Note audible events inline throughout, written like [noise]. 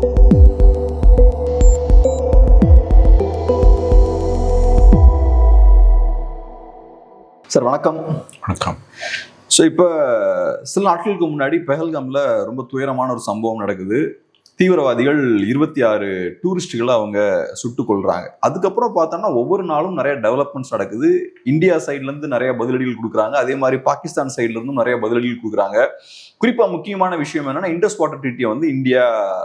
Sir வணக்கம். வணக்கம். So இப்போ சில நாட்களுக்கு முன்னாடி பெஹல்காமில் ரொம்ப துயரமான ஒரு சம்பவம் நடக்குது. தீவிரவாதிகள் இருபத்தி ஆறு டூரிஸ்ட்டுகளை அவங்க சுட்டு கொள்றாங்க அதுக்கப்புறம் பார்த்தோம்னா ஒவ்வொரு நாளும் நிறைய டெவலப்மெண்ட்ஸ் நடக்குது. இந்தியா சைட்லேருந்து நிறைய பதிலடிகள் கொடுக்குறாங்க. அதே மாதிரி பாகிஸ்தான் சைட்லேருந்தும் நிறைய பதிலடிகள் கொடுக்குறாங்க. குறிப்பாக முக்கியமான விஷயம் என்னன்னா இண்டஸ் வாட்டர் ட்ரீட்டியை வந்து இந்தியா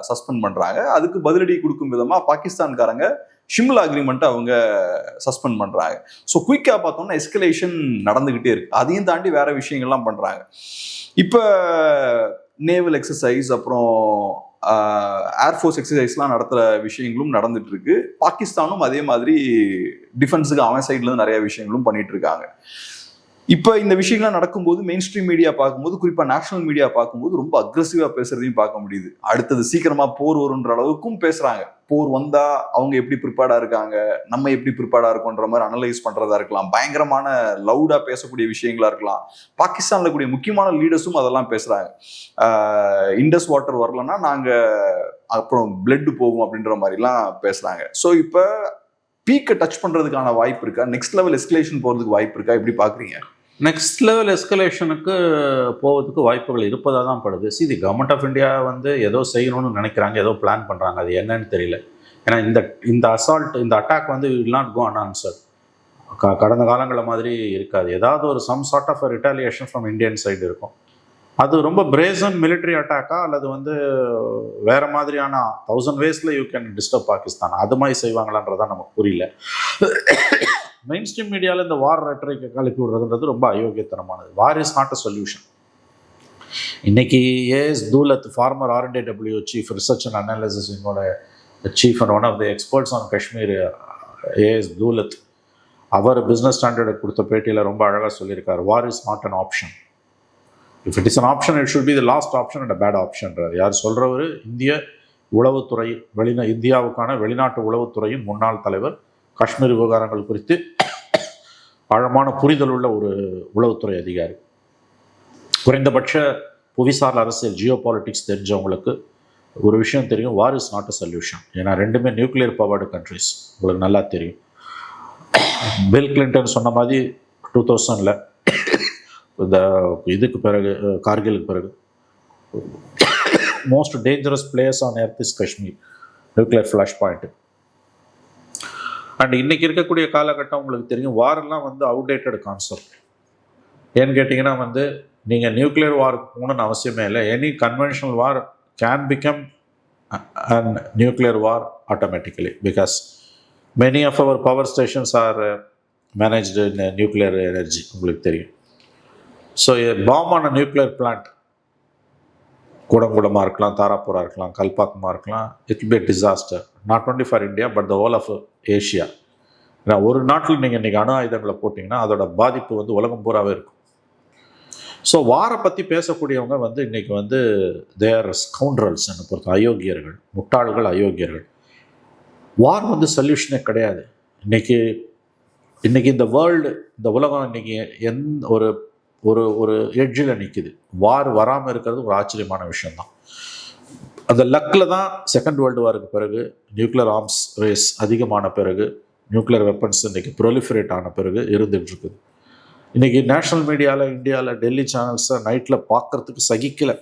சஸ்பெண்ட் பண்ணுறாங்க அதுக்கு பதிலடி கொடுக்கும் விதமாக பாகிஸ்தான்காரங்க ஷிம்லா அக்ரிமெண்ட்டை அவங்க சஸ்பெண்ட் பண்ணுறாங்க ஸோ குயிக்காக பார்த்தோம்னா எஸ்கலேஷன் நடந்துக்கிட்டே இருக்கு. அதையும் தாண்டி வேற விஷயங்கள்லாம் பண்ணுறாங்க இப்போ நேவல் எக்ஸசைஸ் அப்புறம் ஏர்ஃபோர்ஸ் எக்ஸசைஸ்லாம் நடத்துகிற விஷயங்களும் நடந்துட்டு இருக்கு பாகிஸ்தானும் அதே மாதிரி டிஃபென்ஸுக்கு அவன் சைட்லேருந்து நிறைய விஷயங்களும் பண்ணிட்டு இருக்காங்க இப்போ இந்த விஷயங்கள்லாம் நடக்கும்போது மெயின் ஸ்ட்ரீம் மீடியா பார்க்கும்போது குறிப்பாக நேஷனல் மீடியா பார்க்கும்போது ரொம்ப அக்ரஸிவாக பேசுறதையும் பார்க்க முடியுது. அடுத்தது சீக்கிரமாக போர் வருன்ற அளவுக்கும் பேசுகிறாங்க போர் வந்தால் அவங்க எப்படி ப்ரிப்பேர்டாக இருக்காங்க நம்ம எப்படி ப்ரிப்பேர்டாக இருக்கோன்ற மாதிரி அனலைஸ் பண்ணுறதா இருக்கலாம். பயங்கரமான லவுடாக பேசக்கூடிய விஷயங்களா இருக்கலாம். பாகிஸ்தானில் கூடிய முக்கியமான லீடர்ஸும் அதெல்லாம் பேசுகிறாங்க இண்டஸ் வாட்டர் வரலன்னா நாங்கள் அப்புறம் பிளட்டு போகும் அப்படின்ற மாதிரிலாம் பேசுகிறாங்க ஸோ இப்போ பீக்கை டச் பண்ணுறதுக்கான வாய்ப்பு இருக்கா? நெக்ஸ்ட் லெவல் எஸ்கலேஷன் போகிறதுக்கு வாய்ப்பு இருக்கா? எப்படி பார்க்குறீங்க நெக்ஸ்ட் லெவல் எஸ்கலேஷனுக்கு போவதுக்கு வாய்ப்புகள் இருப்பதாக தான் படுது. See the government of India வந்து ஏதோ செய்யணும்னு நினைக்கிறாங்க ஏதோ பிளான் பண்ணுறாங்க அது என்னன்னு தெரியல. ஏன்னா இந்த இந்த அசால்ட் இந்த அட்டாக் வந்து வில் நாட் கோ அன்ஆன்சர் க கடந்த காலங்களில் மாதிரி இருக்காது. ஏதாவது ஒரு some sort of retaliation from Indian side இருக்கும். அது ரொம்ப பிரேசன் மிலிட்ரி அட்டாக்கா அல்லது வந்து வேறு மாதிரியான தௌசண்ட் வேஸில் யூ கேன் டிஸ்டர்ப் பாகிஸ்தான். அது மாதிரி செய்வாங்களான்றதான் நமக்கு புரியல. மெயின் ஸ்ட்ரீம் மீடியாவில் இந்த வார் ரெட்டரைக்கு கலப்பி விடுறதுன்றது ரொம்ப அயோக்கியத்தனமானது. War is not a solution இன்னைக்கு A S Dulat former R and AW chief research and analysis என்னோட chief and one of the experts on Kashmir A S Dulat our business ஸ்டாண்டர்டுக்கு கொடுத்த பேட்டியில் ரொம்ப அழகாக சொல்லியிருக்கார். War is not an option if it is an option it should be the last option and bad ஆப்ஷன்றார் யார் சொல்கிறவர் இந்திய உளவுத்துறை வெளிநா இந்தியாவுக்கான வெளிநாட்டு உளவுத்துறையின் முன்னாள் தலைவர். காஷ்மீர் விவகாரங்கள் குறித்து ஆழமான புரிதல் உள்ள ஒரு உளவுத்துறை அதிகாரி. குறைந்தபட்ச புவிசார் அரசியல் ஜியோ பாலிட்டிக்ஸ் தெரிஞ்சவங்களுக்கு ஒரு விஷயம் தெரியும். War is not a solution ஏன்னா ரெண்டுமே நியூக்ளியர் பவர்டு கண்ட்ரிஸ் உங்களுக்கு நல்லா தெரியும். பில் கிளின்டன் சொன்ன மாதிரி டூ தௌசண்டில் இந்த இதுக்கு பிறகு கார்கிலுக்கு பிறகு most dangerous place on earth is Kashmir nuclear flash point and இன்னைக்கு இருக்கக்கூடிய காலகட்டம் உங்களுக்கு தெரியும் வாரெல்லாம் வந்து அவுடேட்டட் கான்செப்ட் ஏன்னு கேட்டிங்கன்னா வந்து நீங்கள் நியூக்ளியர் வாருக்கு போகணுன்னு அவசியமே இல்லை. Any conventional war can become and nuclear war automatically because many of our power stations are managed in nuclear energy உங்களுக்கு தெரியும். ஸோ பாமான நியூக்ளியர் பிளான்ட் கூடங்குடமாக இருக்கலாம் தாராப்பூராக இருக்கலாம் கல்பாக்கமாக இருக்கலாம் it be disaster not only for India but the whole of Asia ஏன்னா ஒரு நாட்டில் நீங்கள் இன்றைக்கி அணு ஆயுதங்களை போட்டிங்கன்னா அதோட பாதிப்பு வந்து உலகம் பூராவே இருக்கும். ஸோ வாரை பற்றி பேசக்கூடியவங்க வந்து இன்றைக்கி வந்து தேர் ஸ்கவுண்ட்ரல்ஸ் என்னை பொறுத்த அயோக்கியர்கள் முட்டாள்கள் அயோக்கியர்கள். வார் வந்து சொல்யூஷனே கிடையாது. இன்றைக்கி இன்றைக்கி இந்த வேர்ல்டு இந்த உலகம் இன்றைக்கி எந் ஒரு ஒரு ஒரு எட்ஜில் நிற்கிது வார் வராமல் இருக்கிறது ஒரு ஆச்சரியமான விஷயம்தான். அந்த லக்கில் தான் செகண்ட் வேர்ல்டு வாருக்கு பிறகு நியூக்ளியர் ஆர்ம்ஸ் ரேஸ் அதிகமான பிறகு நியூக்ளியர் வெப்பன்ஸ் இன்றைக்கி ப்ரொலிஃபரேட் ஆன பிறகு இருந்துட்டு இருக்குது. இன்றைக்கி நேஷ்னல் மீடியாவில் இந்தியாவில் டெல்லி சேனல்ஸை நைட்டில் பார்க்குறதுக்கு சகிக்கலை.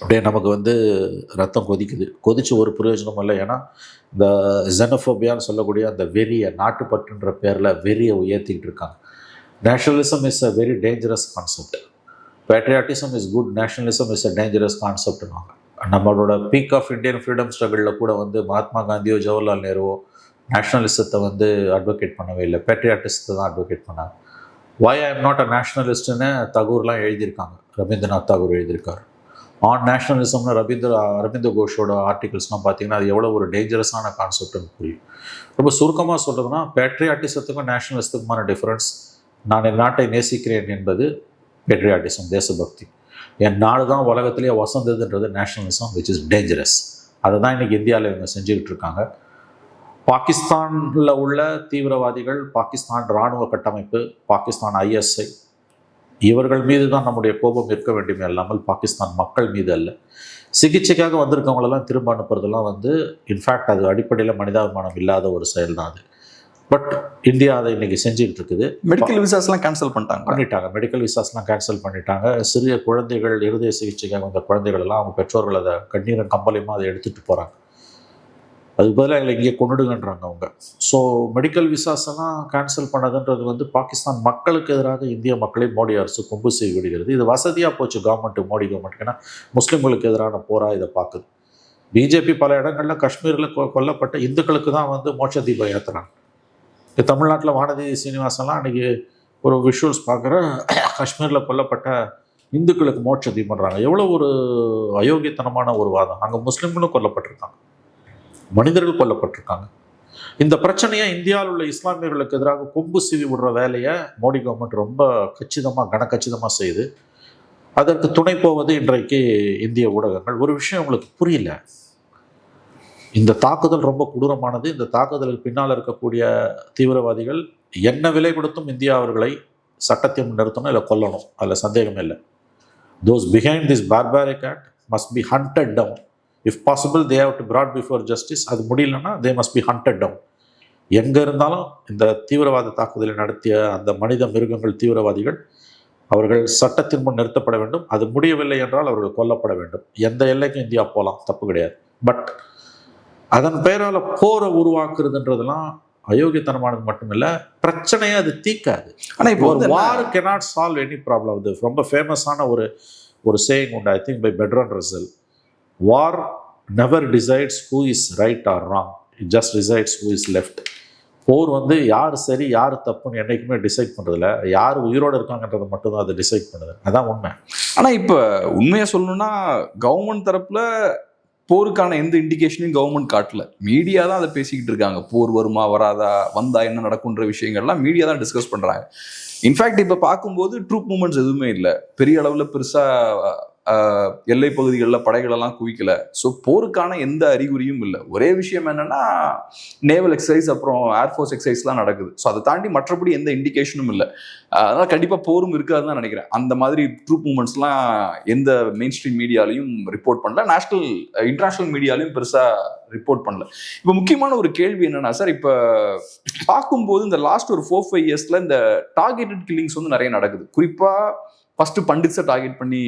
அப்படியே நமக்கு வந்து ரத்தம் கொதிக்குது. கொதிச்சு ஒரு பிரயோஜனமும் இல்லை. ஏன்னா இந்த ஜெனஃபோபியான்னு சொல்லக்கூடிய அந்த வெறியை நாட்டுப்பற்றுன்ற பேரில் வெறியை உயர்த்திக்கிட்டு இருக்காங்க. Nationalism is a very dangerous concept patriotism is good nationalism is a dangerous கான்செப்ட்னுவாங்க நம்மளோட பீக் ஆஃப் இந்தியன் ஃப்ரீடம் ஸ்ட்ரகிளில் கூட வந்து மகாத்மா காந்தியோ ஜவஹர்லால் நேருவோ நேஷ்னலிசத்தை வந்து அட்வொகேட் பண்ணவே இல்லை. பேட்ரியாட்டிசத்தை தான் அட்வொகேட் பண்ணாங்க. வை ஐ எம் நாட் அ நேஷ்னலிஸ்ட்னு தகூர்லாம் எழுதியிருக்காங்க. ரவீந்திரநாத் தாகூர் எழுதியிருக்காரு. ஆன் நேஷ்னலிசம்னு ரவீந்திர அரவிந்த கோஷோட ஆர்டிகல்ஸ்லாம் பார்த்தீங்கன்னா அது எவ்வளோ ஒரு டேஞ்சரஸான கான்செப்ட்னு புரியும். ரொம்ப சுருக்கமாக சொல்கிறதுனா பேட்ரியாட்டிசத்துக்கும் நேஷ்னலிசத்துக்குமான டிஃப்ரென்ஸ் நான் என் நாட்டை நேசிக்கிறேன் என்பது பேட்ரியாட்டிசம் தேசபக்தி. என் நாடு தான் உலகத்திலேயே வசந்ததுன்றது நேஷனலிசம் விச் இஸ் டேஞ்சரஸ் அதை தான் இன்றைக்கி இந்தியாவில் இவங்க செஞ்சுக்கிட்டு இருக்காங்க. பாகிஸ்தானில் உள்ள தீவிரவாதிகள் பாகிஸ்தான் இராணுவ கட்டமைப்பு பாகிஸ்தான் ஐஎஸ்ஐ இவர்கள் மீது தான் நம்முடைய கோபம் இருக்க வேண்டுமே அல்லாமல் பாகிஸ்தான் மக்கள் மீது அல்ல. சிகிச்சைக்காக வந்திருக்கவங்களெல்லாம் திரும்ப அனுப்புறதெல்லாம் வந்து இன்ஃபேக்ட் அது அடிப்படையில் மனிதாபிமானம் இல்லாத ஒரு செயல் தான் அது. பட் இந்தியா அதை இன்னைக்கு செஞ்சுக்கிட்டு இருக்குது மெடிக்கல் விசாஸ்லாம் கேன்சல் பண்ணிட்டாங்க. பண்ணிட்டாங்க. மெடிக்கல் விசாஸ்லாம் கேன்சல் பண்ணிட்டாங்க. சிறிய குழந்தைகள் இருதய சிகிச்சைக்காக வந்த குழந்தைகள் எல்லாம் அவங்க பெற்றோர்கள் அதை கண்ணீரன் கம்பலையுமா அதை எடுத்துகிட்டு போகிறாங்க அதுக்கு பதிலாக எங்களை இங்கே கொண்டுடுங்கன்றாங்க அவங்க. ஸோ மெடிக்கல் விசாஸ் எல்லாம் கேன்சல் பண்ணதுன்றது வந்து பாகிஸ்தான் மக்களுக்கு எதிராக இந்திய மக்களை மோடி அரசு கொம்பு செய்ய விடுகிறது. இது வசதியாக போச்சு கவர்மெண்ட் மோடி கவர்மெண்ட் ஏன்னா முஸ்லீம்களுக்கு எதிரான போராக இதை பார்க்குது. பிஜேபி பல இடங்களில் காஷ்மீரில் கொ கொல்லப்பட்ட இந்துக்களுக்கு தான் வந்து மோட்ச தீபம் ஏற்றுறாங்க தமிழ்நாட்டில் வானதி சீனிவாசன்லாம் அன்றைக்கி ஒரு விஷுவல்ஸ் பார்க்குற காஷ்மீரில் கொல்லப்பட்ட இந்துக்களுக்கு மோட்ச பண்ணுறாங்க எவ்வளோ ஒரு அயோக்கியத்தனமான ஒரு வாதம். அங்கே முஸ்லீம்களும் கொல்லப்பட்டிருக்காங்க. மனிதர்கள் கொல்லப்பட்டிருக்காங்க. இந்த பிரச்சனையை இந்தியாவில் உள்ள இஸ்லாமியர்களுக்கு எதிராக கொம்பு சீவி விடுற வேலையை மோடி கவர்மெண்ட் ரொம்ப கச்சிதமாக கனக்கச்சிதமாக செய்யுது அதற்கு துணை போவது இன்றைக்கு இந்திய ஊடகங்கள். ஒரு விஷயம் உங்களுக்கு புரியல. இந்த தாக்குதல் ரொம்ப கொடூரமானது. இந்த தாக்குதலுக்கு பின்னால் இருக்கக்கூடிய தீவிரவாதிகள் என்ன விலை கொடுத்தும் இந்தியா அவர்களை சட்டத்தையும் நிறுத்தணும் இல்லை கொல்லணும். அதில் சந்தேகமே இல்லை. Those behind this barbaric act must be hunted down if possible they have to brought before justice அது முடியலன்னா they must be hunted down எங்கே இருந்தாலும் இந்த தீவிரவாத தாக்குதலை நடத்திய அந்த மனித மிருகங்கள் தீவிரவாதிகள் அவர்கள் சட்டத்தின் முன் நிறுத்தப்பட வேண்டும். அது முடியவில்லை என்றால் அவர்கள் கொல்லப்பட வேண்டும். எந்த எல்லைக்கும் இந்தியா போகலாம் தப்பு கிடையாது. பட் அதன் பெயரால் போரை உருவாக்குறதுன்றதெல்லாம் அயோக்கியத்தனமானது மட்டுமில்ல பிரச்சனையை அது தீக்காது ஆனா இப்போ ஒரு war cannot solve any problem இது ரொம்ப ஃபேமஸான ஒரு ஒரு சேயிங் உண்டு I think by Bertrand Russell war never decides who is right or wrong it just decides who is left போர் வந்து யார் சரி யார் தப்புன்னு என்றைக்குமே டிசைட் பண்ணுறதில்ல யார் உயிரோடு இருக்காங்கன்றதை மட்டும்தான் அதை டிசைட் பண்ணுது. அதான் உண்மை. ஆனா இப்ப உண்மையா சொல்லணும்னா கவர்மெண்ட் தரப்புல போருக்கான எந்த இண்டிகேஷனையும் கவர்மெண்ட் காட்டல. மீடியா தான் அதை பேசிக்கிட்டு இருக்காங்க. போர் வருமா வராதா வந்தா என்ன நடக்குன்ற விஷயங்கள்லாம் மீடியா தான் டிஸ்கஸ் பண்றாங்க. இன்ஃபேக்ட் இப்ப பார்க்கும்போது ட்ரூப் மூமெண்ட்ஸ் எதுவுமே இல்லை. பெரிய அளவுல பெருசா எல்லை பகுதிகளில் படைகளெல்லாம் குவிக்கல. ஸோ போருக்கான எந்த அறிகுறியும் இல்லை. ஒரே விஷயம் என்னன்னா நேவல் எக்ஸசைஸ் அப்புறம் ஏர்ஃபோர்ஸ் எக்ஸசைஸ்லாம் நடக்குது. ஸோ அதை தாண்டி மற்றபடி எந்த இண்டிகேஷனும் இல்லை. அதனால் கண்டிப்பாக போரும் இருக்காதுன்னு தான் நினைக்கிறேன். அந்த மாதிரி ட்ரூப் மூமெண்ட்ஸ்லாம் எந்த மெயின் ஸ்ட்ரீம் மீடியாலையும் ரிப்போர்ட் பண்ணல. நேஷனல் இன்டர்நேஷனல் மீடியாலையும் பெருசாக ரிப்போர்ட் பண்ணல. இப்போ முக்கியமான ஒரு கேள்வி என்னன்னா சார் இப்போ பார்க்கும்போது இந்த லாஸ்ட் ஒரு ஃபோர் ஃபைவ் இயர்ஸில் இந்த டார்கெட்டட் கில்லிங்ஸ் வந்து நிறைய நடக்குது. குறிப்பாக ஃபஸ்ட்டு பண்டிட்ஸை டார்கெட் பண்ணி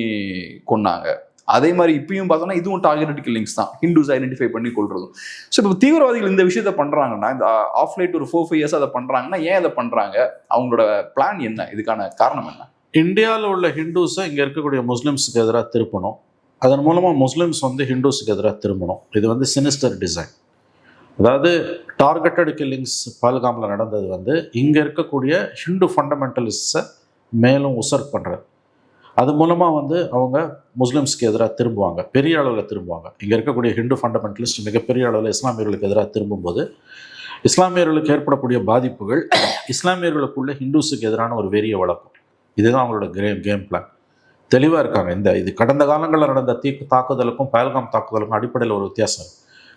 கொன்னாங்க. அதே மாதிரி இப்பயும் பார்த்தோம்னா இதுவும் டார்கெட்டட் கில்லிங்ஸ் தான். ஹிந்துஸ் ஐடென்டிஃபை பண்ணி கொள்றதும் ஸோ இப்போ தீவிரவாதிகள் இந்த விஷயத்த பண்ணுறாங்கன்னா இந்த ஆஃப் லைட் ஒரு ஃபோர் ஃபைவ் இயர்ஸ் அதை பண்ணுறாங்கன்னா ஏன் அதை பண்ணுறாங்க அவங்களோட பிளான் என்ன? இதுக்கான காரணம் என்ன? இந்தியாவில் உள்ள ஹிந்துஸை இங்கே இருக்கக்கூடிய முஸ்லீம்ஸுக்கு எதிராக திருப்பணும். அதன் மூலமாக முஸ்லீம்ஸ் வந்து ஹிந்துஸுக்கு எதிராக திரும்பணும். இது வந்து சினிஸ்டர் டிசைன் அதாவது டார்கெட்டட் கில்லிங்ஸ் பால்காமில் நடந்தது வந்து இங்கே இருக்கக்கூடிய ஹிந்து ஃபண்டமெண்டலிஸ்டை மேலும் உசர் பண்ணுறது அது மூலமாக வந்து அவங்க முஸ்லிம்ஸ்க்கு எதிராக திரும்புவாங்க. பெரிய அளவில் திரும்புவாங்க. இங்கே இருக்கக்கூடிய ஹிந்து ஃபண்டமெண்டலிஸ்ட் மிகப்பெரிய அளவில் இஸ்லாமியர்களுக்கு எதிராக திரும்பும்போது இஸ்லாமியர்களுக்கு ஏற்படக்கூடிய பாதிப்புகள் இஸ்லாமியர்களுக்குள்ள ஹிந்துஸுக்கு எதிரான ஒரு வெறிய வழக்கம். இதுதான் அவங்களோட கேம் கேம் பிளான் தெளிவாக இருக்காங்க. இந்த இது கடந்த காலங்களில் நடந்த தீ தாக்குதலுக்கும் பயல்காம் தாக்குதலுக்கும் அடிப்படையில் ஒரு வித்தியாசம்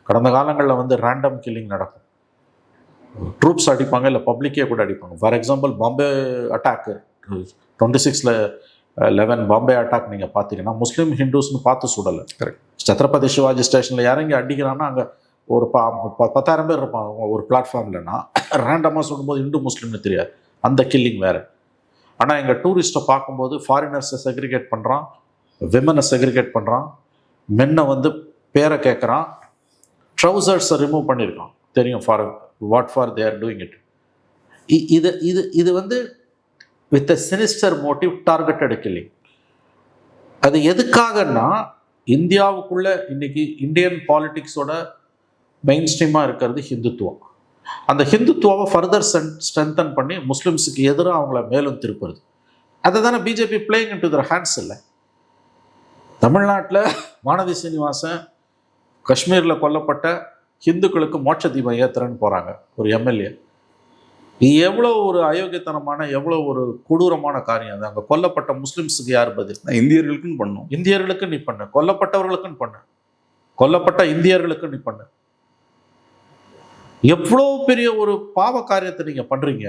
கடந்த காலங்களில் வந்து ரேண்டம் கில்லிங் நடக்கும். ட்ரூப்ஸ் அடிப்பாங்க இல்லை பப்ளிக்கே கூட அடிப்பாங்க. For example Bombay attack twenty சிக்ஸில் லெவன் பாம்பே அட்டாக் நீங்கள் பார்த்தீங்கன்னா முஸ்லீம் ஹிந்துஸ்னு பார்த்து சுடலை. Correct. சத்ரபதி சிவாஜி ஸ்டேஷனில் இறங்கி அடிக்கிறான்னா அங்கே ஒரு ப ப- பத்தாயிரம் பேர் இருப்பாங்க. ஒரு பிளாட்ஃபார்ம்லன்னா ரேண்டமாக சுடும்போது இந்து முஸ்லீம்னு தெரியாது. அந்த கில்லிங் வேறு. ஆனால் எங்கள் டூரிஸ்ட்டை பார்க்கும்போது ஃபாரினர்ஸை செக்ரிகேட் பண்ணுறான் விமனை செக்ரிகேட் பண்ணுறான் மென்னை வந்து பேரை கேட்குறான் ட்ரௌசர்ஸை ரிமூவ் பண்ணியிருக்கான். தெரியும் for what for they are doing it இது இது இது வந்து with a sinister motive targeted killing அது எதுக்காகன்னா இந்தியாவுக்குள்ள இன்னைக்கு இந்தியன் பாலிட்டிக்ஸோட மெயின் ஸ்ட்ரீமாக இருக்கிறது ஹிந்துத்துவம். அந்த ஹிந்துத்துவாவை ஃபர்தர் ஸ்ட்ரென்தன் பண்ணி முஸ்லிம்ஸுக்கு எதிராக அவங்கள மேலும் திருப்புறது. அதை தானே BJP playing into their hands இல்லை. தமிழ்நாட்டில் வானதி சீனிவாசன் காஷ்மீரில் கொல்லப்பட்ட ஹிந்துக்களுக்கு மோட்ச தீபம் ஏத்துறேன்னு போகிறாங்க ஒரு எம்எல்ஏ. எவ்வளோ ஒரு அயோக்கியத்தனமான எவ்வளோ ஒரு கொடூரமான காரியம் அது. அங்கே கொல்லப்பட்ட முஸ்லிம்ஸுக்கு யார் பதில்? இந்தியர்களுக்குன்னு பண்ணும். இந்தியர்களுக்கு நீ பண்ணு. கொல்லப்பட்டவர்களுக்கும் பண்ணு. கொல்லப்பட்ட இந்தியர்களுக்கு நீ பண்ணு. எவ்வளோ பெரிய ஒரு பாவ காரியத்தை நீங்கள் பண்ணுறீங்க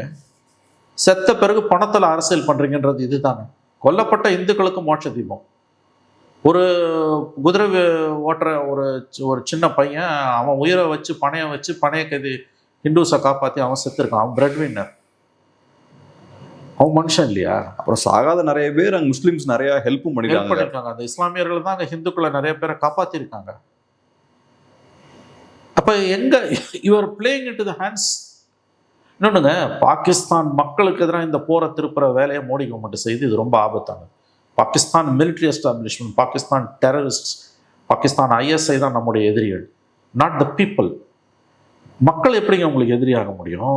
செத்த பிறகு பணத்தில் அரசியல் பண்ணுறீங்கன்றது இதுதானே. கொல்லப்பட்ட இந்துக்களுக்கு மோட்ச தீபம். ஒரு குதிரை ஓட்டுற ஒரு ஒரு சின்ன பையன் அவன் உயிரை வச்சு பணைய வச்சு பணைய கதி ஹிந்துஸை காப்பாற்றி அவன் செத்துருக்கான். அவன் பிரெட் வின்னர் அவன் மனுஷன் இல்லையா? அப்புறம் சாகாத நிறைய பேர் அங்க முஸ்லிம்ஸ் நிறைய ஹெல்ப்பும் ஹெல்ப் பண்ணிருக்காங்க பண்ணிருக்காங்க. அந்த இஸ்லாமியர்கள் தான் அங்க ஹிந்துக்களை நிறைய பேரை காப்பாத்திருக்காங்க. அப்ப எங்க your playing into the hands இன்னொன்னுங்க Pakistan மக்களுக்கு எதிராக இந்த போரை திருப்புற வேலையை மோடி கவர்மெண்ட் செய்து இது ரொம்ப ஆபத்தானது. Pakistan military establishment Pakistan terrorist Pakistan ISI தான் நம்முடைய எதிரிகள். நாட் த பீப்புள் மக்கள் எப்படிங்க உங்களுக்கு எதிரியாக முடியும்?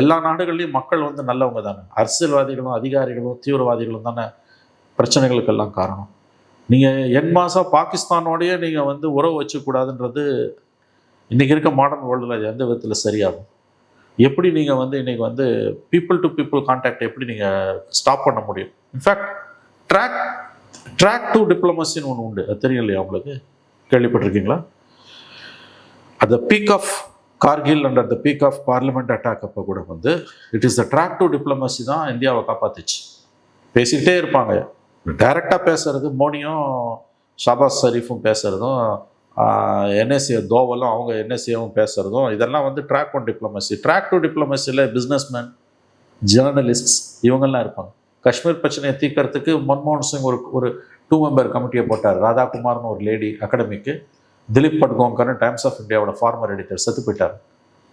எல்லா நாடுகள்லையும் மக்கள் வந்து நல்லவங்க தானே. அரசியல்வாதிகளும் அதிகாரிகளும் தீவிரவாதிகளும் தானே பிரச்சனைகளுக்கெல்லாம் காரணம். நீங்கள் என் மாதம் பாகிஸ்தானோடையே நீங்கள் வந்து உறவு வச்சுக்கூடாதுன்றது இன்றைக்கி இருக்க மாடர்ன் வேர்ல்டில் எந்த விதத்தில் சரியாகும்? எப்படி நீங்கள் வந்து இன்றைக்கி வந்து பீப்புள் டு பீப்புள் கான்டாக்ட் எப்படி நீங்கள் ஸ்டாப் பண்ண முடியும்? In fact track track two டிப்ளமசின்னு ஒன்று உண்டு. அது தெரியும் இல்லையா உங்களுக்கு? கேள்விப்பட்டிருக்கீங்களா? at peak of Kargil and at the peak of parliament attack அப்போ கூட வந்து it is the track two diplomacy தான் இந்தியாவை காப்பாத்துச்சு. பேசிக்கிட்டே இருப்பாங்க. டைரெக்டாக பேசுறது மோடியும் ஷாபாஸ் ஷரீஃபும் பேசுறதும் என்எஸ்ஏ தோவலும் அவங்க என்எஸ்ஏவும் பேசுறதும் இதெல்லாம் வந்து track one diplomacy track two டிப்ளமசியில் businessman journalists இவங்கெல்லாம் இருப்பாங்க. காஷ்மீர் பிரச்சனையை தீர்க்கறதுக்கு மன்மோகன் சிங் ஒரு ஒரு டூ மெம்பர் கமிட்டியை போட்டார். ராதாகுமார்னு ஒரு லேடி அகாடமிக்கு திலீப் பட்கோங்கர்னு டைம்ஸ் ஆஃப் இந்தியாவோட ஃபார்மர் எடிட்டர் செத்து போயிட்டார்.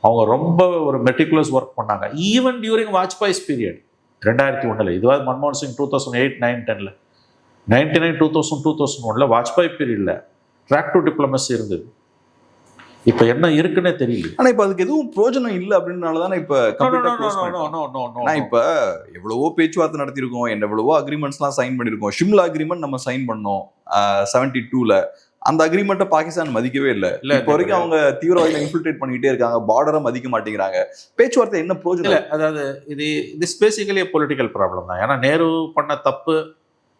அவங்க ரொம்ப ஒரு மெட்டிகுலஸ் ஒர்க் பண்ணாங்க. ஈவன் டியூரிங் வாஜ்பாய்ஸ் பீரியட் ரெண்டாயிரத்தி ஒன்றில் இதுவாது மன்மோகன் Singh two thousand eight nine டெனில் ninety nine two thousand two thousand ஒனில் வாஜ்பாய் பீரியடில் ட்ராக் டு டிப்ளமசி இருந்தது. இப்போ என்ன இருக்குன்னே தெரியல. ஆனா இப்ப அதுக்கு எதுவும் பிரயோஜனம் இல்ல அப்படின்னால தானே இப்ப. ஆனா இப்ப எவ்வளவோ பேச்சுவார்த்தை நடத்திருக்கோம் என்ன எவ்வளவோ அக்ரிமெண்ட்ஸ்லாம் சைன் பண்ணிருக்கோம் ஷிம்லா அக்ரிமெண்ட் நம்ம சைன் பண்ணோம். செவன்டி டூல அந்த அக்ரிமெண்ட்டை பாகிஸ்தான் மதிக்கவே இல்ல. இல்ல, இப்போ வரைக்கும் அவங்க தீவிரவாதிகளை இன்ஃபில்ட்ரேட் பண்ணிக்கிட்டே இருக்காங்க பார்டரை மதிக்க மாட்டேங்கிறாங்க. பேச்சுவார்த்தை என்ன இல்ல பிரயோஜனம் அதாவது இது திஸ் பேசிக்கலி பொலிட்டிக்கல் ப்ராப்ளம் தான். ஏன்னா நேரு பண்ண தப்பு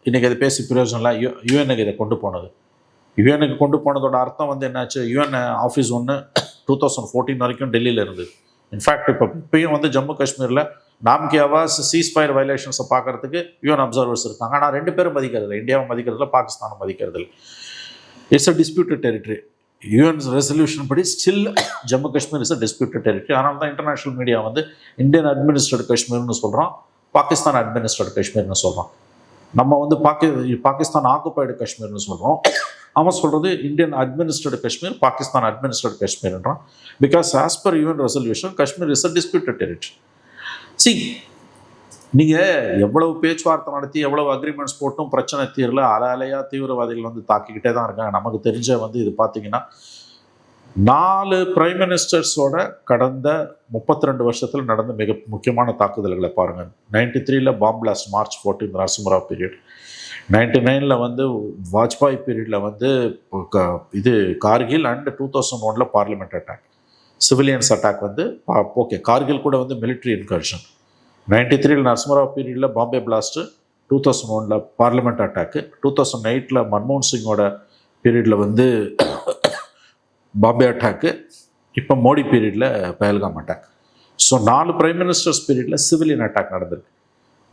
இன்னைக்கு அது பேசி பிரயோஜனம் இல்லை. யு யுஎனுக்கு இதை கொண்டு போனது. யுஎனுக்கு கொண்டு போனதோட அர்த்தம் வந்து என்னாச்சு? யுஎன் ஆஃபீஸ் ஒன்று டூ தௌசண்ட் ஃபோர்டீன் வரைக்கும் டெல்லியில் இருந்தது. இன்ஃபேக்ட் இப்போ இப்பயும் வந்து ஜம்மு காஷ்மீரில் நாம்கி அவாஸ் சீஸ் ஃபயர் வயலேஷன்ஸை பார்க்கறதுக்கு யுஎன் அப்சர்வர்ஸ் இருக்காங்க. ஆனால் ரெண்டு பேரும் மதிக்கிறது இல்லை இந்தியாவை மதிக்கிறதில்ல பாகிஸ்தானை மதிக்கிறது இல்லை it's a disputed territory UN's resolution படி still Jammu Kashmir is a disputed territory அதனால தான் இன்டர்நேஷனல் மீடியா வந்து இந்தியன் அட்மினிஸ்ட்ரேட் காஷ்மீர்னு சொல்கிறோம் பாகிஸ்தான் அட்மினிஸ்ட்ரேட் காஷ்மீர்னு சொல்கிறோம் நம்ம வந்து பாக்கி பாகிஸ்தான் ஆக்குபைடு காஷ்மீர்னு சொல்கிறோம் அவன் சொல்கிறது Indian administrate Kashmir Pakistan administrate காஷ்மீர்ன்றான் because as per UN resolution Kashmir is a disputed territory see நீங்கள் எவ்வளவு பேச்சுவார்த்தை நடத்தி எவ்வளவு அக்ரிமெண்ட்ஸ் போட்டும் பிரச்சனை தீரல அலை அலையாக தீவிரவாதிகள் வந்து தாக்கிக்கிட்டே தான் இருக்காங்க. நமக்கு தெரிஞ்ச வந்து இது பார்த்தீங்கன்னா நாலு பிரைம் மினிஸ்டர்ஸோட கடந்த முப்பத்தி ரெண்டு வருஷத்தில் நடந்த மிக முக்கியமான தாக்குதல்களை பாருங்கள் நைன்டி த்ரீல bomb blast March fourteen Narasimha Rao period ninety நைனில் வந்து வாஜ்பாய் பீரியடில் வந்து க- இது கார்கில் அண்ட் டூ தௌசண்ட் ஒனில் பார்லிமெண்ட் அட்டாக் சிவிலியன்ஸ் அட்டாக் வந்து ஓகே கார்கில் கூட வந்து மிலிட்ரி இன்கர்ஷன் நைன்டி த்ரீல நரசிம்மராவ் பீரியடில் பாம்பே பிளாஸ்ட்டு டூ தௌசண்ட் ஒனில் பார்லிமெண்ட் அட்டாக்கு டூ தௌசண்ட் எயிட்டில் மன்மோகன் சிங்கோட பீரியடில் வந்து பாம்பே அட்டாக்கு இப்போ Modi period Pahalgam attack so நாலு prime ministers period civilian attack நடந்திருக்கு.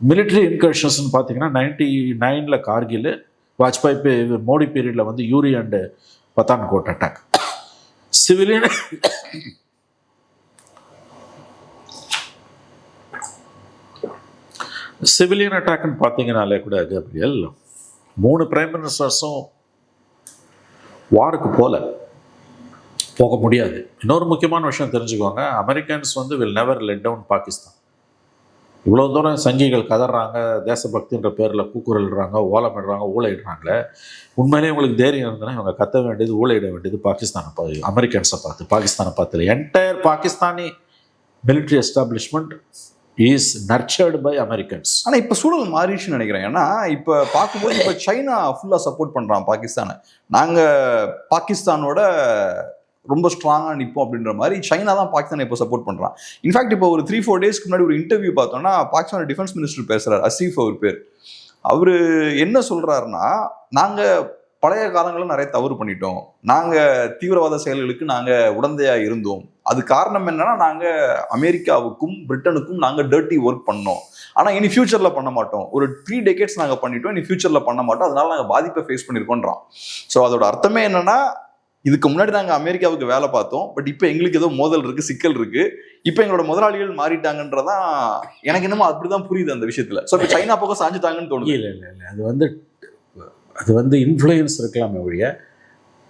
மிலிட்ரி இன்கர்ஷன்ஸ்னு பார்த்தீங்கன்னா நைன்டி நைனில் கார்கில் வாஜ்பாய் பே மோடி பீரியடில் வந்து Uri and Pathankot attack civilian civilian அட்டாக்னு பார்த்தீங்கனாலே கூட கேப்ரியல் மூணு பிரைம் மினிஸ்டர்ஸும் வாருக்கு போகல போக முடியாது. இன்னொரு முக்கியமான விஷயம் தெரிஞ்சுக்கோங்க. அமெரிக்கன்ஸ் வந்து will never let down Pakistan. இவ்வளோ தூரம் சங்கிகள் கதறாங்க தேசபக்தின்ற பேரில் கூக்குரல்றாங்க ஓலமிடுறாங்க ஊழையிடுறாங்களே உண்மையிலேயே உங்களுக்கு தைரியம் இருந்ததுன்னா இவங்க கத்த வேண்டியது ஊழையிட வேண்டியது பாகிஸ்தானை பார்த்து அமெரிக்கன்ஸை பார்த்து பாகிஸ்தானை பார்த்து. Entire Pakistani military establishment is nurtured by Americans ஆனால் இப்போ சூழல் மாறிடுச்சுன்னு நினைக்கிறேன். ஏன்னா இப்போ பார்க்கும்போது இப்போ சைனா ஃபுல்லாக சப்போர்ட் பண்ணுறான் பாகிஸ்தானை. நாங்கள் பாகிஸ்தானோட ரொம்ப ஸ்ட்ராங்காக நிற்போம் அப்படின்ற மாதிரி சைனா தான் பாகிஸ்தான் இப்போ சப்போர்ட் பண்ணுறான் இன்ஃபேக்ட் இப்போ ஒரு த்ரீ ஃபோர் டேஸ்க்கு முன்னாடி ஒரு இன்டர்வியூ பார்த்தோம்னா பாகிஸ்தான் டிஃபென்ஸ் மினிஸ்டர் பேசுகிறார் அசீஃப் அவர் பேர். அவர் என்ன சொல்கிறாருன்னா நாங்கள் பழைய காலங்களில் நிறைய தவறு பண்ணிட்டோம். நாங்கள் தீவிரவாத செயல்களுக்கு நாங்கள் உடந்தையாக இருந்தோம். அது காரணம் என்னன்னா நாங்கள் அமெரிக்காவுக்கும் பிரிட்டனுக்கும் நாங்கள் டர்ட்டி ஒர்க் பண்ணோம். ஆனால் இனி ஃபியூச்சரில் பண்ண மாட்டோம். ஒரு த்ரீ டெக்கேட்ஸ் நாங்கள் பண்ணிட்டோம். இனி ஃபியூச்சரில் பண்ண மாட்டோம். அதனால நாங்கள் பாதிப்பை ஃபேஸ் பண்ணிருக்கோன்றோம் ஸோ அதோட அர்த்தமே என்னன்னா இதுக்கு முன்னாடி நாங்கள் அமெரிக்காவுக்கு வேலை பார்த்தோம். பட் இப்போ எங்களுக்கு ஏதோ மோதல் இருக்குது சிக்கல் இருக்குது இப்போ எங்களோட முதலாளிகள் மாறிட்டாங்கன்றதான் எனக்கு என்னமோ அப்படிதான் புரியுது அந்த விஷயத்தில். ஸோ இப்போ சைனா பக்கம் சாஞ்சுட்டாங்கன்னு தோணுது. இல்லை இல்லை இல்லை. அது வந்து அது வந்து இன்ஃப்ளூயன்ஸ் இருக்கலாமே ஒழிய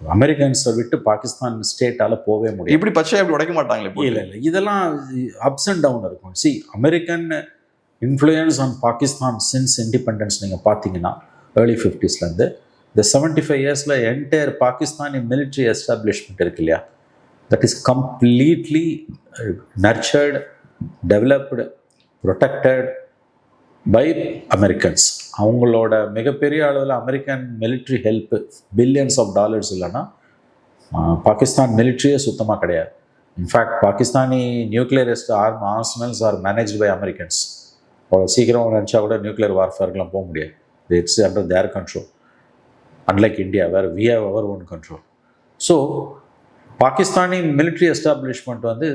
அமெரிக்கன்ஸை விட்டு பாகிஸ்தான் ஸ்டேட்டால போகவே முடியாது. இப்படி பச்சை அப்படி உடைக்க மாட்டாங்களே. இல்லை இல்லை. இதெல்லாம் அப்ஸ் அண்ட் டவுன் இருக்கும். See American influence on Pakistan since independence நீங்கள் பார்த்தீங்கன்னா ஏர்லி ஃபிஃப்டிஸ்லேருந்து இந்த செவன்டி ஃபைவ் இயர்ஸில் என்டையர் பாகிஸ்தானி military எஸ்டாப்ளிஷ்மெண்ட் இருக்கு இல்லையா? That is completely nurtured developed protected by Americans அவங்களோட மிகப்பெரிய அளவில் American military help billions of dollars இல்லைன்னா பாகிஸ்தான் மிலிட்ரியே சுத்தமாக கிடையாது. In fact Pakistani nuclearist arm arsenals are manage by Americans அவ்வளோ சீக்கிரம் நினச்சா கூட நியூக்ளியர் வார்ஃபேர்க்கெலாம் போக முடியாது. It's under their control unlike India where we have our own control so Pakistani military establishment வந்து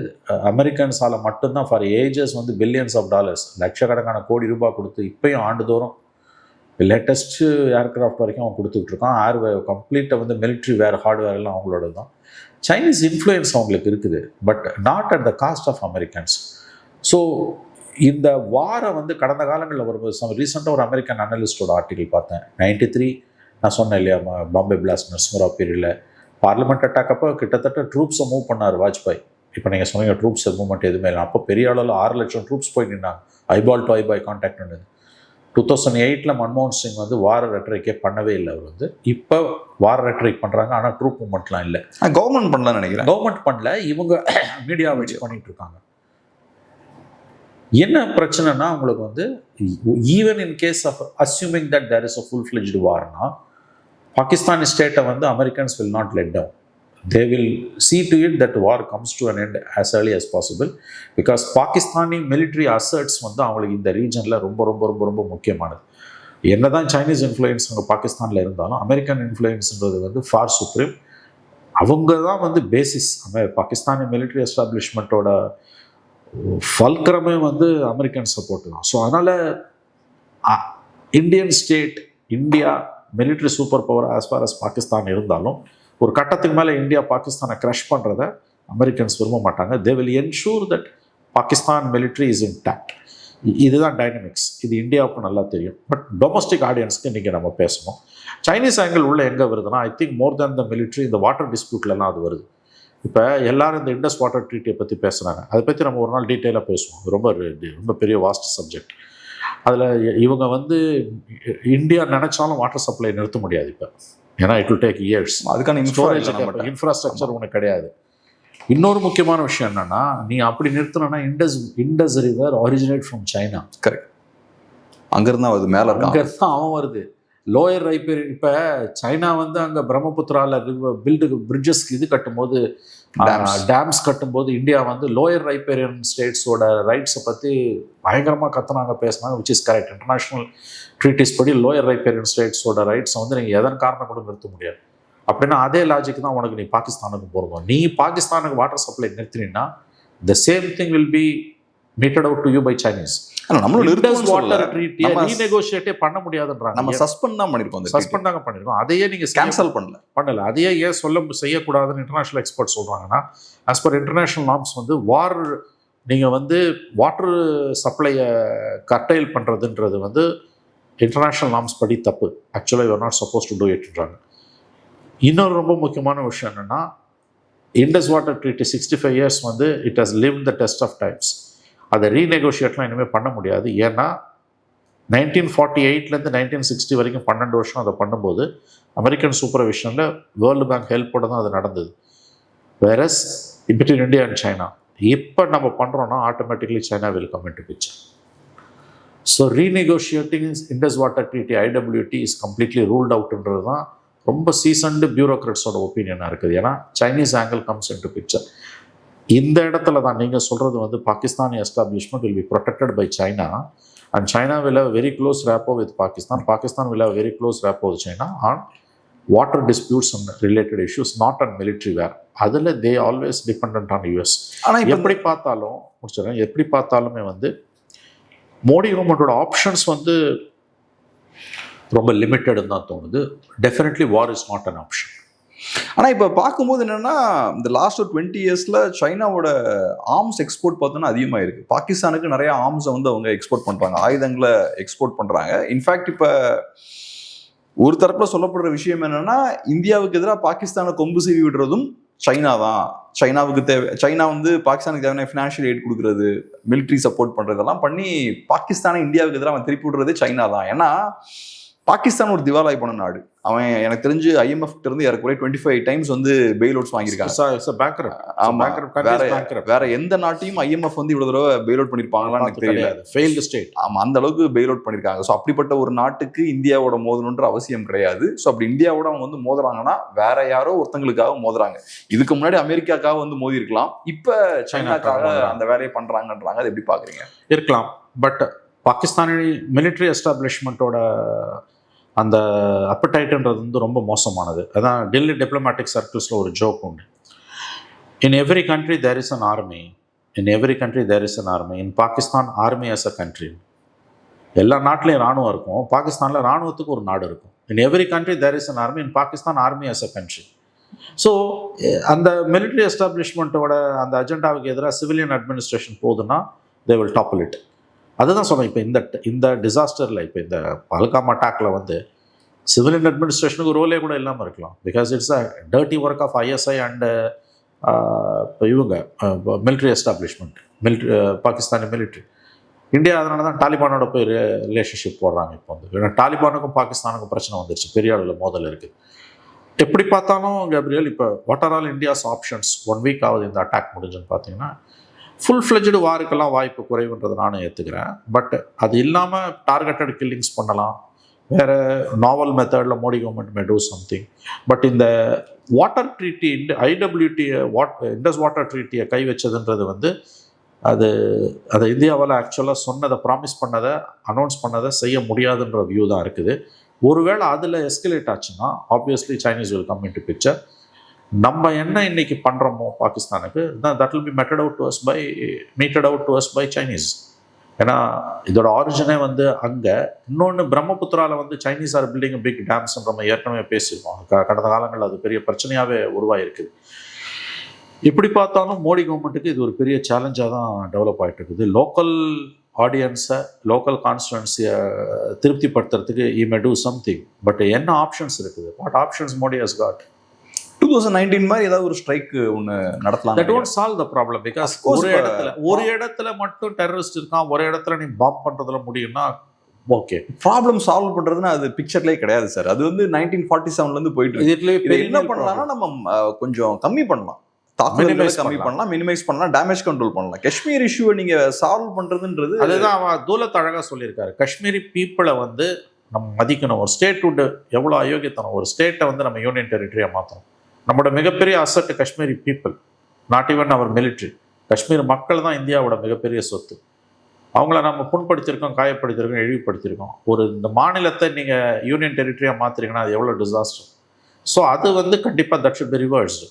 அமெரிக்கன்ஸால் மட்டும்தான் ஃபார் ஏஜஸ் வந்து பில்லியன்ஸ் ஆஃப் டாலர்ஸ் லட்சக்கணக்கான கோடி ரூபாய் கொடுத்து இப்பயும் ஆண்டுதோறும் லேட்டஸ்ட்டு ஏர்க்ராஃப்ட் வரைக்கும் அவன் கொடுத்துட்ருக்கான் ஏர் கம்ப்ளீட்டாக வந்து மிலிட்ரி வேர் ஹார்ட்வேர் எல்லாம் அவங்களோட தான். சைனீஸ் இன்ஃப்ளூயன்ஸ் அவங்களுக்கு இருக்குது but not at the cost of Americans so இந்த வாரம் வந்து கடந்த காலங்களில் ஒரு ரீசெண்டாக ஒரு அமெரிக்கன் அனலிஸ்டோட ஆர்டிகல் பார்த்தேன். நைன்டி த்ரீ நான் சொன்னேன் இல்லையா பாம்பே பிளாஸ்ட் நர்ஸ்மரா பீரியடில் பார்லிமெண்ட் அட்டாக் அப்போ கிட்டத்தட்ட ட்ரூப்ஸை மூவ் பண்ணார் வாஜ்பாய். இப்போ நீங்கள் சொன்னீங்க ட்ரூப்ஸ் மூவ்மெண்ட் எதுவுமே இல்லை. அப்போ பெரிய அளவில் ஆறு லட்சம் ட்ரூப்ஸ் போய் நின்னாங்க. ஐபால் டு ஐபாய் கான்டாக்ட் பண்ணுது. டூ தௌசண்ட் எயிட்டில் மன்மோகன் சிங் வந்து வார ரெட்டரிக்கே பண்ணவே இல்லை அவர் வந்து. இப்போ வார ரெட்டரிக் பண்ணுறாங்க ஆனால் ட்ரூப் மூவ்மெண்ட்லாம் இல்லை. கவர்மெண்ட் பண்ணலாம்னு நினைக்கிறேன். கவர்மெண்ட் பண்ணல இவங்க [coughs] மீடியா வச்சு பண்ணிட்டு இருக்காங்க. என்ன பிரச்சனைனா உங்களுக்கு வந்து even in case of assuming that there is a full fledged Warna Pakistani ஸ்டேட்டை வந்து Americans will not let down they will see to it that war comes to an end as early as possible because Pakistani military asserts வந்து அவங்களுக்கு இந்த ரீஜனில் ரொம்ப ரொம்ப ரொம்ப ரொம்ப முக்கியமானது. என்ன தான் சைனீஸ் இன்ஃப்ளூயன்ஸ் அங்கே பாகிஸ்தானில் இருந்தாலும் அமெரிக்கன் இன்ஃப்ளூயன்ஸ்ன்றது வந்து ஃபார் சுப்ரீம் அவங்க தான் வந்து பேசிஸ் பாகிஸ்தானி மிலிட்ரி எஸ்டாப்ளிஷ்மெண்ட்டோட ஃபல்கரமே வந்து அமெரிக்கன் சப்போர்ட் தான். ஸோ அதனால் Indian state India military superpower as far as Pakistan இருந்தாலும் ஒரு கட்டத்துக்கு மேலே இந்தியா பாகிஸ்தானை க்ரஷ் பண்ணுறத அமெரிக்கன்ஸ் விரும்ப மாட்டாங்க. They will ensure that Pakistan military is in இ- இதுதான் டைனமிக்ஸ் இது இந்தியாவுக்கு நல்லா தெரியும். பட் டொமஸ்டிக் ஆடியன்ஸ்க்கு இன்றைக்கி நம்ம பேசணும் சைனீஸ் ஆங்கிள் உள்ளே எங்கே வருதுன்னா I think more than the military இந்த வாட்டர் டிஸ்பியூட்லலாம் அது வருது. இப்போ எல்லாரும் இந்த இண்டஸ் வாட்டர் ட்ரீட்டியை பற்றி பேசுகிறாங்க அதை பற்றி நம்ம ஒரு நாள் டீட்டெயிலாக பேசுவோம். ரொம்ப ரொம்ப பெரிய வாஸ்ட் சப்ஜெக்ட் அதில் இவங்க வந்து இந்தியா நினச்சாலும் வாட்டர் சப்ளை நிறுத்த முடியாது இப்போ. ஏன்னா இட் will டேக் இயர்ஸ் அதுக்கான ஸ்டோரேஜ் இன்ஃப்ராஸ்ட்ரக்சர் உனக்கு கிடையாது. இன்னொரு முக்கியமான விஷயம் என்னன்னா நீ அப்படி நிறுத்தினா Indus Indus river originate from China அங்க இருந்தா அது மேல அங்க தான் அவன் வருது. லோயர் ரைப்பேர் இப்போ சைனா வந்து அங்கே பிரம்மபுத்திரால பில்டு பிரிட்ஜஸ்க்கு இது கட்டும்போது. டேம்ஸ் கட்டும்போது இந்தியா வந்து லோயர் ரைப்பேரியன் ஸ்டேட்ஸோட ரைட்ஸை பற்றி பயங்கரமாக கத்துனாங்க பேசினாங்க which is correct international treaties படி லோயர் ரைப்பேரியன் ஸ்டேட்ஸோட ரைட்ஸை வந்து நீங்கள் எதன் காரணம் கூட நிறுத்த முடியாது. அப்படின்னா அதே லாஜிக் தான் உனக்கு நீ பாகிஸ்தானுக்கு போகிறோம் நீ பாகிஸ்தானுக்கு water supply நிறுத்தினீங்கன்னா the same thing will be meted out to you by Chinese பண்ண முடியாதுன்றாங்க. நம்ம சஸ்பெண்ட் தான் பண்ணிருக்கோம் சஸ்பெண்ட் தாங்க பண்ணிருக்கோம். அதையே நீங்க கேன்சல் பண்ணல. பண்ணல. அதையே ஏன் சொல்ல செய்யக்கூடாதுன்னு இன்டர்நேஷனல் எக்ஸ்பர்ட் சொல்றாங்கன்னா ஆஸ் பர் இன்டர்நேஷனல் நார்ம்ஸ் வந்து வார் நீங்க வந்து வாட்டர் சப்ளையை கட்டைல் பண்றதுன்றது வந்து இன்டர்நேஷனல் நாம்ஸ் படி தப்பு. ஆக்சுவலாக you are not supposed to do இட்ன்றாங்க இன்னொரு ரொம்ப முக்கியமான விஷயம் என்னென்னா Indus water treaty sixty five years வந்து it has live the test of times அதை ரீநெகோஷியேட்லாம் இனிமேல் பண்ண முடியாது. ஏன்னா நைன்டீன் ஃபார்ட்டி எயிட்லேருந்து நைன்டீன் சிக்ஸ்டி வரைக்கும் பன்னெண்டு வருஷம் அதை பண்ணும்போது அமெரிக்கன் சூப்பர்விஷனில் வேர்ல்டு பேங்க் ஹெல்ப்போட தான் அது நடந்தது. Whereas between India and China இப்போ நம்ம பண்ணுறோன்னா automatically China will come into picture so renegotiating Indus water treaty IWT is completely ruled அவுட்ன்றது தான் ரொம்ப சீசன்டு பியூரோக்ராட்ஸோட ஒப்பீனியனாக இருக்குது. ஏன்னா Chinese angle comes into picture இந்த இடத்துல தான் நீங்கள் சொல்கிறது வந்து Pakistani establishment will be protected by China and China have very close rapport with Pakistan Pakistan have very close rapport with China on water disputes and related issues not and military war அதில் they always depend on US ஆனா இப்ப எப்படி பார்த்தாலும் முடிச்சிடறேன். எப்படி பார்த்தாலுமே வந்து மோடி கவர்மெண்ட்டோட options வந்து ரொம்ப லிமிட்டடுன்னு தான் தோணுது. Definitely war is not an option ஆனால் இப்போ பார்க்கும்போது என்னென்னா இந்த லாஸ்ட் ஒரு டுவெண்ட்டி இயர்ஸில் சைனாவோட ஆர்ம்ஸ் எக்ஸ்போர்ட் பார்த்தோன்னா அதிகமாக இருக்குது பாகிஸ்தானுக்கு நிறைய ஆர்ம்ஸை வந்து அவங்க எக்ஸ்போர்ட் பண்ணுறாங்க ஆயுதங்களை எக்ஸ்போர்ட் பண்ணுறாங்க இன்ஃபேக்ட் இப்போ ஒரு தரப்பில் சொல்லப்படுற விஷயம் என்னென்னா இந்தியாவுக்கு எதிராக பாகிஸ்தானை கொம்பு சீவி விடுறதும் சைனா தான். சைனாவுக்கு தேவை சைனா வந்து பாகிஸ்தானுக்கு தேவையான ஃபினான்ஷியல் எய்ட் கொடுக்குறது மிலிட்ரி சப்போர்ட் பண்ணுறதெல்லாம் பண்ணி பாகிஸ்தானை இந்தியாவுக்கு எதிராக அவன் திருப்பி விடுறது சைனா தான். ஏன்னா பாகிஸ்தான் ஒரு திவாலாய் போன நாடு. அவன் எனக்கு தெரிஞ்சு கிட்ட இருந்து ஏறக்குறைய டுவெண்ட்டி ஃபைவ் டைம்ஸ் வந்து பெயில் அவுட்ஸ் வாங்கியிருக்காங்க வேற வேற எந்த நாட்டையும் ஐஎம்எஃப் வந்து இவ்வளவு தடவை பெயில் அவுட் பண்ணிருப்பாங்களான்னு எனக்கு தெரியல. ஃபெயில்டு ஸ்டேட் ஆமா அந்த அளவுக்கு பெயில் அவுட் பண்ணிருக்காங்க ஸோ அப்படிப்பட்ட ஒரு நாட்டுக்கு இந்தியாவோட மோதணுன்ற அவசியம் கிடையாது. ஸோ அப்படி இந்தியாவோட அவங்க வந்து மோதுறாங்கன்னா வேற யாரோ ஒருத்தங்களுக்காக மோதுறாங்க. இதுக்கு முன்னாடி அமெரிக்காக்காக வந்து மோதி இருக்கலாம் இப்ப சைனாக்காக. அந்த வேலையை பண்றாங்கன்றாங்க. அது எப்படி பாக்குறீங்க இருக்கலாம். பட் பாகிஸ்தானி military எஸ்டாப்ளிஷ்மெண்ட்டோட அந்த அப்படைட்டுன்றது வந்து ரொம்ப மோசமானது. அதான் டெல்லி டிப்ளமேட்டிக் சர்க்கிள்ஸில் ஒரு ஜோக் உண்டு. In every country there is an army in every country there is an army in Pakistan army as a country எல்லா நாட்டிலையும் ராணுவம் இருக்கும். பாகிஸ்தானில் ராணுவத்துக்கு ஒரு நாடு இருக்கும். In every country there is an army in Pakistan army as a country so அந்த மிலிட்ரி எஸ்டாப்ளிஷ்மெண்ட்டோட அந்த அஜெண்டாவுக்கு எதிராக சிவிலியன் அட்மினிஸ்ட்ரேஷன் போகுதுன்னா தே வில் டாப்பிள் இட் அதுதான் சொன்னேன் இப்போ இந்த இந்த டிசாஸ்டரில் இப்போ இந்த பல்காம் அட்டாக்ல வந்து சிவிலியன் அட்மினிஸ்ட்ரேஷனுக்கு ரோலே கூட இல்லாமல் இருக்கலாம். Because uh, it's a dirty work of ISI and இப்போ இவங்க military establishment military Pakistani military India அதனால தான் டாலிபானோட போய் ரிலேஷன்ஷிப் போடுறாங்க இப்போ வந்து. ஏன்னா டாலிபானுக்கும் பாகிஸ்தானுக்கும் பிரச்சனை வந்துருச்சு. பெரிய அளவில் மோதல் இருக்குது எப்படி பார்த்தாலும் கேப்ரியல் இப்போ what are all India's options one week ஆகுது இந்த அட்டாக் முடிஞ்சுன்னு பார்த்தீங்கன்னா ஃபுல் ஃப்ளெஜ்டு வாருக்கெல்லாம் வாய்ப்பு குறைவுன்றதை நானும் ஏற்றுக்கிறேன் பட் அது இல்லாமல் டார்கெட்டட் கில்லிங்ஸ் பண்ணலாம். வேறு நாவல் மெத்தடில் Modi government may do something but இந்த வாட்டர் ட்ரீட்டி இந்த ஐடபிள்யூடியை வாட் இண்டஸ் வாட்டர் ட்ரீட்டியை கை வச்சதுன்றது வந்து அது அதை இந்தியாவில் ஆக்சுவலாக சொன்னதை ப்ராமிஸ் பண்ணதை அனௌன்ஸ் பண்ணதை செய்ய முடியாதுன்ற வியூ தான் இருக்குது. ஒருவேளை அதில் எஸ்கலேட் ஆச்சுன்னா obviously Chinese will come into picture நம்ம என்ன இன்னைக்கு பண்ணுறோமோ பாகிஸ்தானுக்கு that will be meted out to us by meted out to us by Chinese ஏன்னா இதோட ஆரிஜினே வந்து அங்கே இன்னொன்று பிரம்மபுத்திராவில் வந்து Chinese are building big dams நம்ம ஏற்கனவே பேசியிருக்கோம். கடந்த காலங்களில் அது பெரிய பிரச்சனையாகவே உருவாயிருக்குது எப்படி பார்த்தாலும் மோடி கவர்மெண்ட்டுக்கு இது ஒரு பெரிய சேலஞ்சாக தான் டெவலப் ஆகிட்டு இருக்குது லோக்கல் ஆடியன்ஸை லோக்கல் கான்ஸ்டுவன்சியை திருப்திப்படுத்துறதுக்கு இ மே டூ சம்திங் பட் என்ன ஆப்ஷன்ஸ் இருக்குது? What options Modi has got two thousand nineteen மாதிரி ஏதாவது ஒரு ஸ்ட்ரைக் ஒன்னு நடத்தலாம் that don't solve the problem because ஒரு இடத்துல ஒரு இடத்துல மட்டும் டெரரிஸ்ட் இருக்கான் ஒரு இடத்துல நீ பாம் பண்றதுல முடியும்னா ஓகே ப்ராப்ளம் சால்வ் பண்றதுன்னா அது பிக்சர்லேயே கிடையாது சார் அது வந்து நைன்டீன் ஃபார்ட்டி செவன்ல இருந்து போயிட்டு இருக்கு. இதை என்ன பண்ணலாம்னா நம்ம கொஞ்சம் கம்மி பண்ணலாம். தாக்குதல்களை கம்மி பண்ணலாம். மினிமைஸ் பண்ணலாம் டேமேஜ் கண்ட்ரோல் பண்ணலாம். காஷ்மீர் இஷ்யூவை நீங்க சால்வ் பண்றதுன்றது அதுதான் அவன் தூலத் அழகா சொல்லியிருக்காரு. காஷ்மீரி பீப்புளை வந்து நம்ம மதிக்கணும். ஒரு ஸ்டேட் உண்டு. எவ்வளோ அயோக்கியத்தனம். ஒரு ஸ்டேட்டை வந்து நம்ம யூனியன் டெரிட்டரியாக மாற்றணும் நம்மளோட மிகப்பெரிய asset Kashmiri people not even our military Kashmir மக்கள் தான் இந்தியாவோட மிகப்பெரிய சொத்து. அவங்கள நம்ம புண்படுத்தியிருக்கோம் காயப்படுத்தியிருக்கோம் இழிவுபடுத்தியிருக்கோம். ஒரு இந்த மாநிலத்தை நீங்கள் யூனியன் டெரிட்டரியாக மாற்றுறீங்கன்னா அது எவ்வளோ டிசாஸ்டர் ஸோ அது வந்து கண்டிப்பாக that should be reversed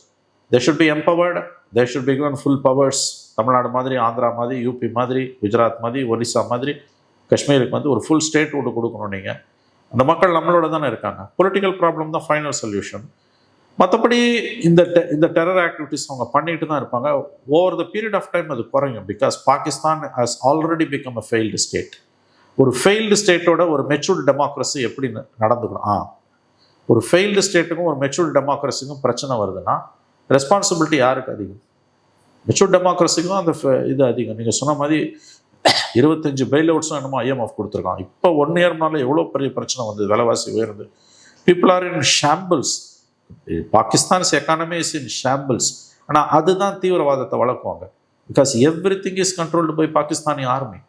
they should be empowered they should be given full powers Tamil Nadu மாதிரி ஆந்திரா மாதிரி யூபி மாதிரி குஜராத் மாதிரி ஒரிசா மாதிரி காஷ்மீருக்கு வந்து ஒரு ஃபுல் ஸ்டேட் ஒன்று கொடுக்கணும் நீங்கள் அந்த மக்கள் நம்மளோட தானே இருக்காங்க. பொலிட்டிக்கல் ப்ராப்ளம் தான் ஃபைனல் சொல்யூஷன் மற்றபடி இந்த இந்த டெரர் ஆக்டிவிட்டிஸ் அவங்க பண்ணிட்டு தான் இருப்பாங்க. Over the period of time அது குறையும். Because Pakistan has already become a failed state ஒரு ஃபெயில்டு ஸ்டேட்டோட ஒரு மெச்சூர்டு டெமோக்ரஸி எப்படி நடந்துக்கணும்? ஆ. ஒரு ஃபெயில்டு ஸ்டேட்டுக்கும் ஒரு மெச்சூர்டு டெமோக்ரஸிக்கும் பிரச்சனை வருதுன்னா ரெஸ்பான்சிபிலிட்டி யாருக்கு அதிகம்? மெச்சூர் டெமோக்ரஸிக்கும் அந்த இது அதிகம். நீங்கள் சொன்ன மாதிரி இருபத்தஞ்சு பெயில் அவுட்ஸும் என்னமோ ஐஎம்எஃப் கொடுத்துருக்கான் இப்போ ஒன் இயர்னால எவ்வளோ பெரிய பிரச்சனை வந்தது? விலைவாசி உயர்ந்து. People are in shambles Pakistan's economy is in shambles ஆனால் அதுதான் தீவிரவாதத்தை வளர்க்குவாங்க. Because everything is controlled by Pakistani army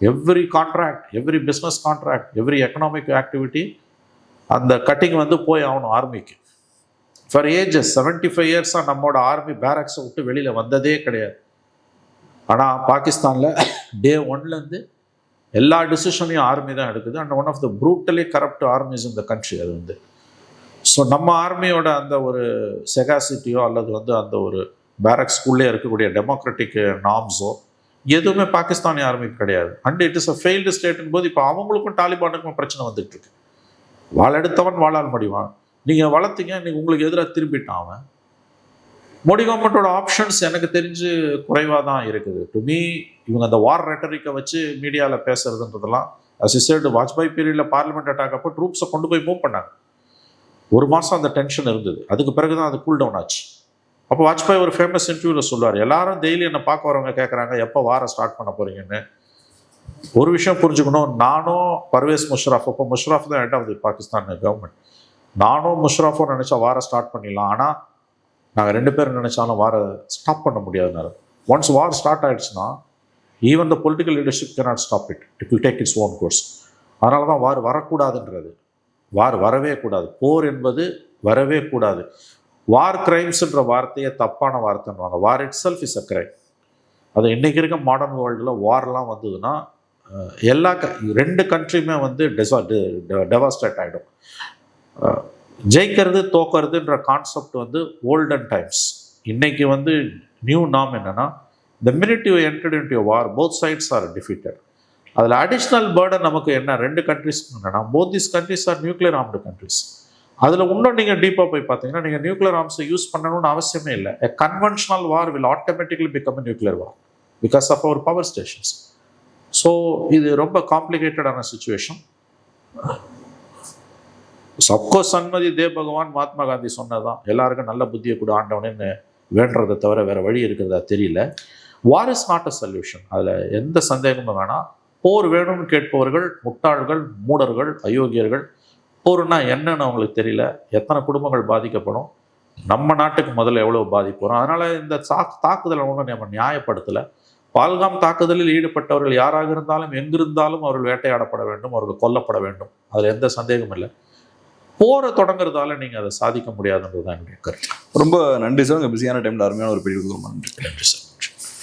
every contract every business contract every economic activity அந்த கட்டிங் வந்து போய் ஆகணும் ஆர்மிக்கு ஃபார் ஏஜஸ் செவன்ட்டி ஃபைவ் இயர்ஸாக நம்மளோட ஆர்மி பேரக்ஸை விட்டு வெளியில் வந்ததே கிடையாது. ஆனால் பாகிஸ்தானில் டே ஒன்லேருந்து எல்லா டிசிஷனையும் ஆர்மி தான் எடுக்குது. And one of the brutally corrupt armies இந்த கண்ட்ரி அது வந்து. ஸோ நம்ம ஆர்மியோட அந்த ஒரு செகாசிட்டியோ அல்லது வந்து அந்த ஒரு பேரக்ஸ்குள்ளே இருக்கக்கூடிய டெமோக்ராட்டிக் நார்ம்ஸோ எதுவுமே பாகிஸ்தானி ஆர்மிக்கு கிடையாது. And it is a failed ஸ்டேட்னு போது இப்போ அவங்களுக்கும் டாலிபானுக்கும் பிரச்சனை வந்துட்டு இருக்கு. வாள் எடுத்தவன் வாழால் முடிவான். நீங்கள் வளர்த்தீங்க நீங்கள் உங்களுக்கு எதிராக திரும்பிட்டான் அவன். மோடி கவர்மெண்ட்டோட ஆப்ஷன்ஸ் எனக்கு தெரிஞ்சு குறைவாக தான் இருக்குது. டு மீ இவங்க அந்த வார் ரெட்டரிக்கை வச்சு மீடியாவில் பேசுறதுன்றதெல்லாம் அசிஸ்டட் வாஜ்பாய் பீரியடில் பார்லிமெண்ட் அட்டாக் அப்போ ட்ரூப்ஸை கொண்டு போய் மூவ் பண்ணாங்க. ஒரு மாதம் அந்த டென்ஷன் இருந்தது. அதுக்கு பிறகு தான் அது கூல் டவுன் ஆச்சு. அப்போ வாஜ்பாய் ஒரு ஃபேமஸ் இன்டர்வியூவில் சொல்லுவார் எல்லாரும் டெய்லி என்னை பார்க்க வரவங்க கேட்குறாங்க எப்போ வாரம் ஸ்டார்ட் பண்ண போகிறீங்கன்னு ஒரு விஷயம் புரிஞ்சுக்கணும் நானும் பர்வேஸ் முஷ்ராஃப் அப்போ முஷ்ராஃப் தான் head of the Pakistan government நானும் முஷ்ராஃபும் நினச்சா வாரம் ஸ்டார்ட் பண்ணிடலாம். ஆனால் நாங்கள் ரெண்டு பேரும் நினச்சாலும் வார ஸ்டாப் பண்ண முடியாதுனால. ஒன்ஸ் வார் ஸ்டார்ட் ஆகிடுச்சுன்னா even the political leadership cannot stop it it will take its own course அதனால தான் வார் வரக்கூடாதுன்றது. வார் வரவே கூடாது. போர் என்பது வரவே கூடாது. வார் கிரைம்ஸ்ன்ற வார்த்தையை தப்பான வார்த்தைன்னுவாங்க. War itself is a crime அது இன்றைக்கி இருக்க மாடர்ன் வேர்ல்டில் வார்லாம் வந்ததுன்னா எல்லா க ரெண்டு கண்ட்ரியுமே வந்து டெசா டெவாஸ்டேட் ஆகிடும் ஜெயிக்கிறது தோக்கிறதுன்ற கான்செப்ட் வந்து ஓல்டன் டைம்ஸ் இன்றைக்கி வந்து நியூ நாம் என்னென்னா the minute you entered into war both sides are defeated அதில் அடிஷ்னல் பேர்டன் நமக்கு என்ன? ரெண்டு கண்ட்ரிஸ்க்கு என்னன்னா both this countries are nuclear armed countries அதில் இன்னும் நீங்கள் டீப்பாக போய் பார்த்தீங்கன்னா நீங்கள் நியூக்ளியர் ஆர்ம்ஸை யூஸ் பண்ணணும்னு அவசியமே இல்லை. A conventional war will automatically become a nuclear war because of our power stations so இது ரொம்ப காம்ப்ளிகேட்டடான சுச்சுவேஷன் சப்கோ சன்மதி தேவ் பகவான் மகாத்மா காந்தி சொன்னதான் எல்லாருக்கும் நல்ல புத்தியை கூட ஆண்டவனேன்னு வேண்டுறதை தவிர வேறு வழி இருக்கிறதா தெரியல. War is not a solution அதில் எந்த சந்தேகமும் வேணாம். போர் வேணும்னு கேட்பவர்கள் முட்டாள்கள் மூடர்கள் அயோக்கியர்கள் போர்னா என்னன்னு அவங்களுக்கு தெரியல. எத்தனை குடும்பங்கள் பாதிக்கப்படும்? நம்ம நாட்டுக்கு முதல்ல எவ்வளவு பாதிப்பு வரும்? அதனால இந்த தாக் தாக்குதலை ஒன்றும் நம்ம நியாயப்படுத்தலை. பால்காம் தாக்குதலில் ஈடுபட்டவர்கள் யாராக இருந்தாலும் எங்கிருந்தாலும் அவர்கள் வேட்டையாடப்பட வேண்டும் அவர்கள் கொல்லப்பட வேண்டும். அதில் எந்த சந்தேகமும் இல்லை. போரை தொடங்குறதால நீங்கள் அதை சாதிக்க முடியாதுன்றது தான் என்னுடைய கருத்து. ரொம்ப நன்றி சார். உங்க பிஸியான டைம்ல அருமையான ஒரு பெரிய நன்றி. நன்றி சார்.